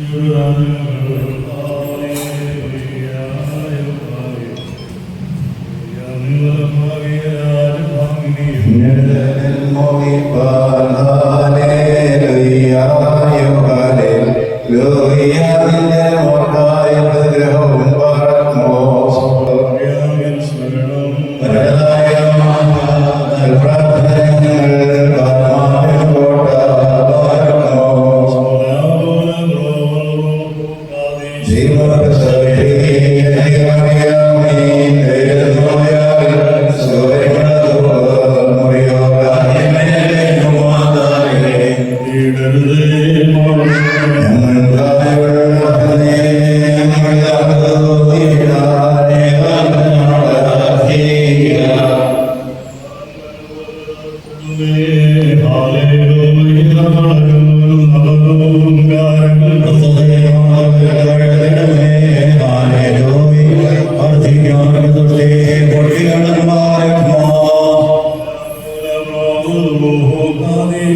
ഈ ഒരു രാജ്യം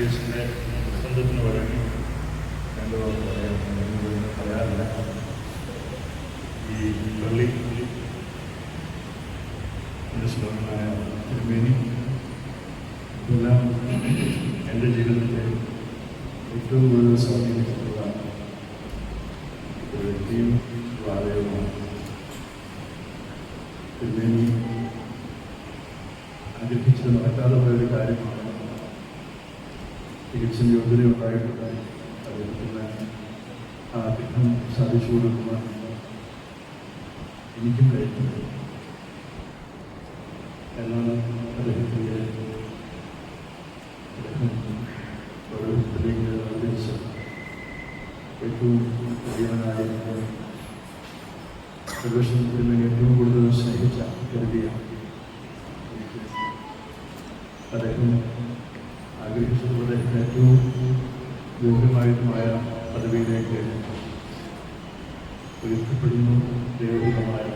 യേശുവിനെ സ്വന്തത്തിന് വഴങ്ങി രണ്ടു വാക്ക് പറയാം എന്നൊന്നും പറയാറില്ല ഈ പള്ളി ശ്ലോകനായ തിരുമേനി ഇതെല്ലാം എൻ്റെ ജീവിതത്തിലെ ഏറ്റവും കൂടുതൽ സ്വാധീനിച്ചിട്ടുള്ള ഒരു വ്യക്തിയും വാദവുമാണ് തിരുമേനി ആഗ്രഹിച്ചത് നടക്കാതെ പോയൊരു കാര്യമാണ് തികച്ചും യോഗ്യതയുണ്ടായിട്ടുണ്ട്. അദ്ദേഹത്തിന് ആഗ്രഹം സാധിച്ചു കൊടുക്കുവാൻ എനിക്കും കഴിഞ്ഞത് എന്നാണ് അദ്ദേഹത്തിന്റെ അദ്ദേഹം ഓരോരുത്തരിലേക്ക് നിർദ്ദേശിച്ച ഏറ്റവും വലിയവനായ പ്രവേശനത്തിന് ഏറ്റവും കൂടുതൽ സ്നേഹിച്ച കരുതിയ അദ്ദേഹം ആഗ്രഹിച്ചതുപോലെ ഏറ്റവും യോഗ്യമായതുമായ പദവിയിലേക്ക് ഉയർത്തപ്പെടുന്നു ദൈവമായ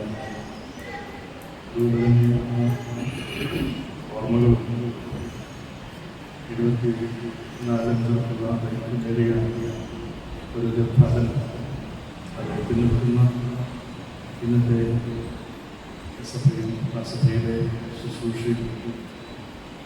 ഓർമ്മകളും ഇരുപത്തി നാലിനുള്ള നേടിയ ഒരു തീർത്ഥാടനം അത് പിന്തുടരുന്ന ഇന്നത്തെ സഭയും ആ സഭയിലെ ശുശ്രൂഷയും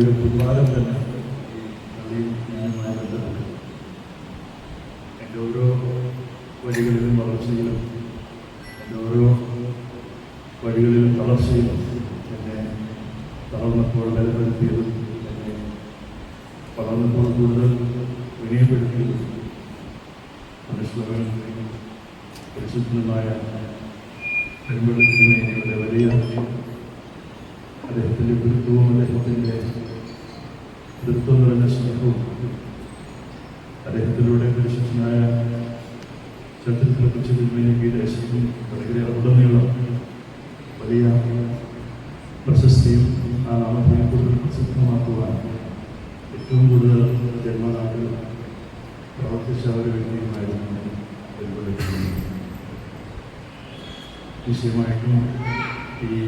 വലിയൊരു പ്രതിവാദം തന്നെ ബന്ധപ്പെട്ട് എന്റെ ഓരോ വഴികളിലും വളർച്ചയിലും എന്റെ ഓരോ വഴികളിലും തളർച്ചയിലും എന്നെ തളർന്നപ്പോൾ ബലപ്പെടുത്തിയതും എന്നെ വളർന്നപ്പോൾ കൂടുതൽ വിനയപ്പെടുത്തിയതും മനുഷ്യരുടെ പരിശുദ്ധമായ പെരുമ്പടത്തിനുവേണ്ടിയുടെ വലിയ അദ്ദേഹത്തിന്റെ ഗുരുത്വവും അദ്ദേഹത്തിന്റെ ഗുരുത്വം നിറഞ്ഞ സ്നേഹവും അദ്ദേഹത്തിലൂടെ പരിശുദ്ധനായ ചരിത്രത്തിലെ കൊച്ചുതിന്മേലേക്ക് ദേശത്തും വളരെ ഉടനീളം വലിയ പ്രശസ്തിയും ആ നാമത്തെ കൂടുതൽ പ്രസിദ്ധമാക്കുവാൻ ഏറ്റവും കൂടുതൽ ജന്മനാട്ടിൽ പ്രവർത്തിച്ച ഒരു വ്യക്തിയുമായിരുന്നു നിശ്ചയമായിട്ടും ഈ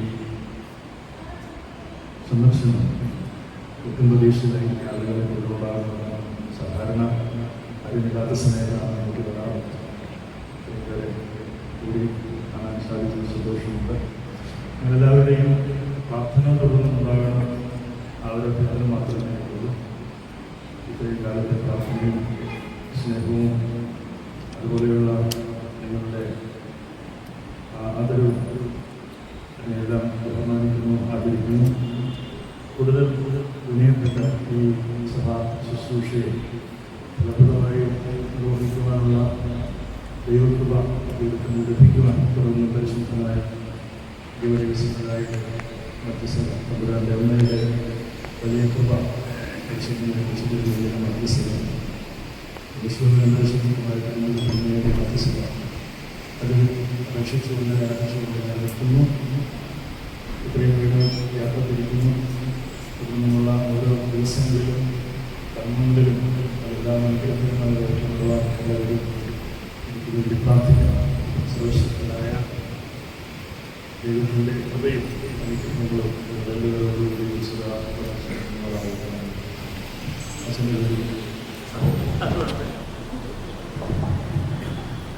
സന്ദർശനം ഒട്ടും പ്രതീക്ഷിതമായി ആളുകളെ കൊണ്ടുപോകാറുണ്ട് സാധാരണ അതിനില്ലാത്ത സമയത്താണ് എനിക്ക് വരാറ് നിങ്ങളെ കൂടി കാണാൻ സാധിച്ചത് സന്തോഷമുണ്ട്. നിങ്ങളെല്ലാവരുടെയും പ്രാർത്ഥന തുടർന്നുണ്ടാകണം ആ ഒരു മാത്രമേ ഉള്ളൂ. ഇത്രയും കാലത്തെ പ്രാർത്ഥനയും മധ്യസ്ഥത വിശ്വങ്ങളുടെ പരിശുദ്ധമായ കർമ്മങ്ങളുടെ മധ്യസ്ഥത അത് അപേക്ഷിച്ചുകൊണ്ട് നിൽക്കുന്നു ഇത്രയും വീട് യാത്ര തിരിക്കുന്നു തുടർന്നുള്ള ഓരോ ദിവസങ്ങളിലും കർമ്മങ്ങളിലും അതെല്ലാം അനുഗ്രഹമായി വരുത്തുന്നുള്ള എല്ലാവരും എനിക്ക് വേണ്ടി പ്രാർത്ഥിക്കണം സർവശക്തനായ ദൈവത്തിന്റെ കൃപയും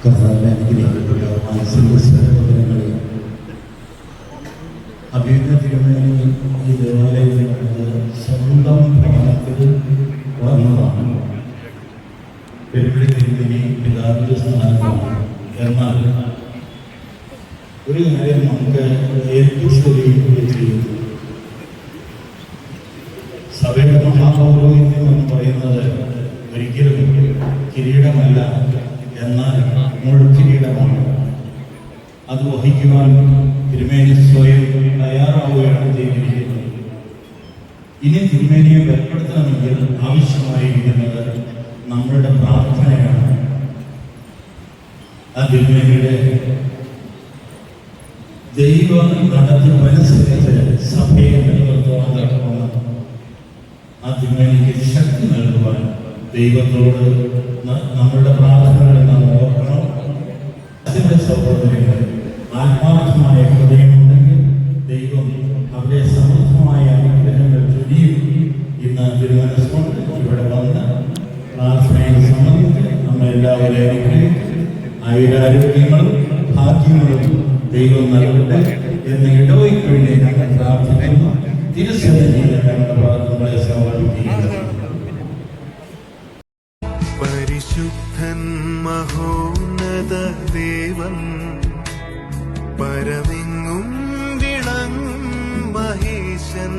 കർത്താവിനെ അനുഗ്രഹിക്കപ്പെട്ട മനസ്സിൻ്റെ സഹോദരങ്ങളെ അഭിനന്ദ തിരുമേനി ഈ ദേവാലയത്തിൽ വന്നത് സ്വന്തം ഭവനത്തിൽ വന്നതാണ് പെരുമിടി തിരുമേനി പിതാവിൻ്റെ സ്ഥാനത്താണ് എന്നാൽ ഒരു കാര്യം നമുക്ക് ഏൽപ്പിച്ചറിയുകയും ചെയ്യുന്നു സഭയുടെ മഹാപൗരോഹിത്യം എന്ന് പറയുന്നത് ഒരിക്കലും കിരീടമല്ല എന്നാൽ മുഴുക്കിരീടമാണ് അത് വഹിക്കുവാൻ തിരുമേനി സ്വയം തയ്യാറാവുകയാണ് ചെയ്തിരിക്കുന്നത്. ഇനി തിരുമേനിയെ ബലപ്പെടുത്തണമെങ്കിൽ ആവശ്യമായിരിക്കുന്നത് നമ്മളുടെ പ്രാർത്ഥനയാണ്. ആ തിരുമേനിയുടെ ദൈവ നടത്തിപ്പനുസരിച്ച് സഭയെ നിലനിർത്തുവാൻ തക്കവണ്ണം ആ തിരുമേനിക്ക് ശക്തി നൽകുവാൻ ദൈവത്തോട് നമ്മളുടെ പ്രാർത്ഥനകളെ നാം ഓർക്കണം. അതിന്റെ സഹോദരങ്ങൾ ആത്മാർത്ഥമായ ഹൃദയമുണ്ടെങ്കിൽ ദൈവം അവരെ സമൃദ്ധമായ അനുഗ്രഹങ്ങൾ ചൊരിയും ഇന്ന് തിരുവനന്തപുരം ഇവിടെ വന്ന് പ്രാർത്ഥനയെ സംബന്ധിച്ച് നമ്മളെല്ലാവരെയും അനുഗ്രഹിക്കും ആയുരാരോഗ്യങ്ങളും ഭാഗ്യങ്ങളും ദൈവം നൽകട്ടെ എന്ന് ഇടവയ്ക്ക് വേണ്ടി ഞങ്ങൾ പ്രാർത്ഥിക്കുന്നു. പരിശുദ്ധൻ മഹോന്നത ദേവൻ പരമിങ്ങും വിളങ്ങും മഹേശൻ.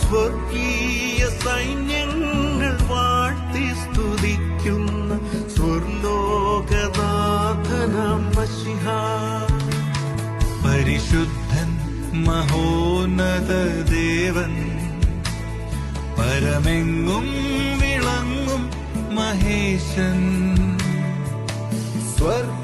സ്വർഗീയ സൈന്യങ്ങൾ വാഴ്ത്തി സ്തുതിക്കുന്ന സ്വർലോകനാഥനാം മഷിഹ പരിശുദ്ധൻ മഹോന്നത ദേവൻ. പരമെങ്ങും വിളങ്ങും മഹേശൻ. സ്വർഗ